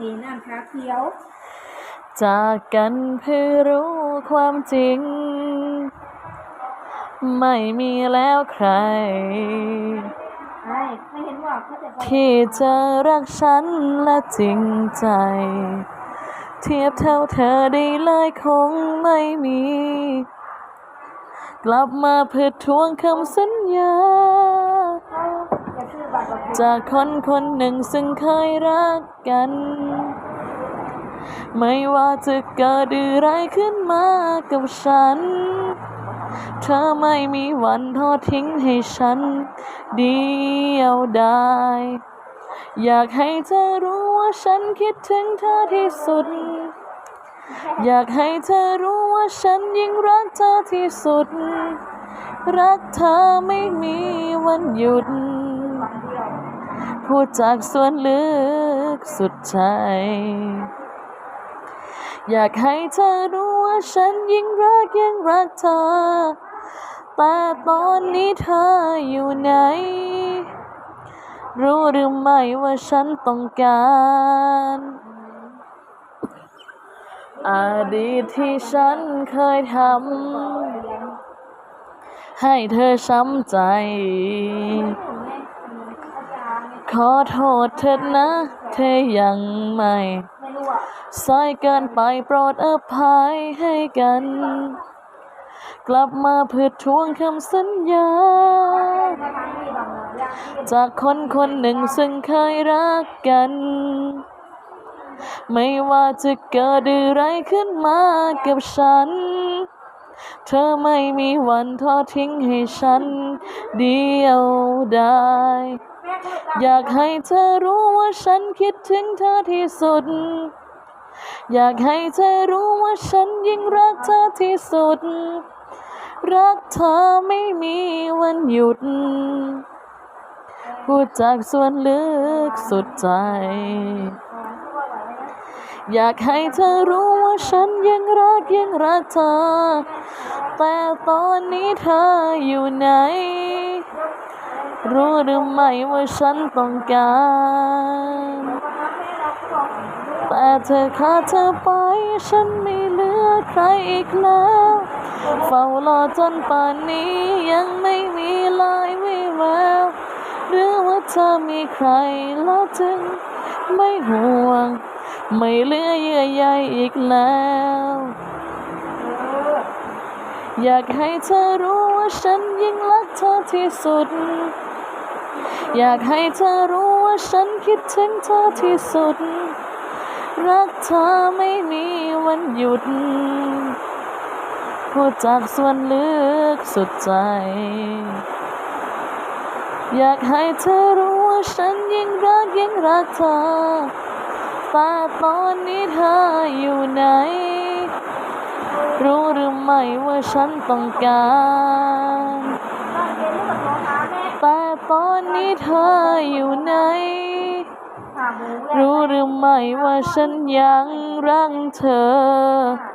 นี่น้ำชาเขียว จากกันเพื่อรู้ความจริง ไม่มีแล้วใคร ใช่ไม่เห็นว่าเขาจะไปที่จะรักฉันและจริงใจ เทียบเท่าเธอได้เลยคงไม่มี กลับมาเพื่อทวงคำสัญญา จากคนคนหนึ่งซึ่งเคยรักกัน ไม่ว่าจะเกิดอะไรขึ้นมากับฉัน เธอไม่มีวันทอดทิ้งให้ฉันเดียวดายอยากให้เธอรู้ว่าฉันคิดถึงเธอที่สุด อยากให้เธอรู้ว่าฉันยิ่งรักเธอที่สุด รักเธอไม่มีวันหยุด พูดจากส่วนลึกสุดใจ อยากให้เธอรู้ว่าฉันยิ่งรักยิ่งรักเธอ แต่ตอนนี้เธออยู่ไหน รู้หรือไม่ว่าฉันต้องการอดีตที่ฉันเคยทำให้เธอช้ำใจ ขอโทษเถิดนะ เธอยังไม่สายเกินไปโปรดอภัยให้กัน กลับมาเพื่อทวงคำสัญญา จากคนคนหนึ่งซึ่งเคยรักกัน ไม่ว่าจะเกิดอะไรขึ้นมากับฉัน เธอไม่มีวันทอดทิ้งให้ฉัน เดียวดาย อยากให้เธอรู้ว่าฉันคิดถึงเธอที่สุด อยากให้เธอรู้ว่าฉันยิ่งรักเธอที่สุด รักเธอไม่มีวันหยุด พูดจากส่วนลึกสุดใจ อยากให้เธอรู้ว่าฉันยังรักยังรักเธอ แต่ตอนนี้เธออยู่ไหน รู้หรือไม่ว่าฉันต้องการ แต่เธอขาดเธอไป ฉันไม่เหลือใครอีกแล้ว เฝ้ารอจนป่านนี้ยังไม่มีลายวิแววหรือว่าเธอมีใครแล้วจึงไม่ห่วง ไม่เหลือเยื่อใยอีกแล้ว อยากให้เธอรู้ว่าฉันยิ่งรักเธอที่สุด อยากให้เธอรู้ว่าฉันคิดถึงเธอที่สุด รักเธอไม่มีวันหยุด พูดจากส่วนลึกสุดใจ อยากให้เธอรู้ว่าฉันยิ่งรักยิ่งรักเธอแต่ตอนนี้เธออยู่ไหน รู้หรือไม่ว่าฉันต้องการ เธออยู่ไหน รู้หรือไม่ว่าฉันยังรักเธอ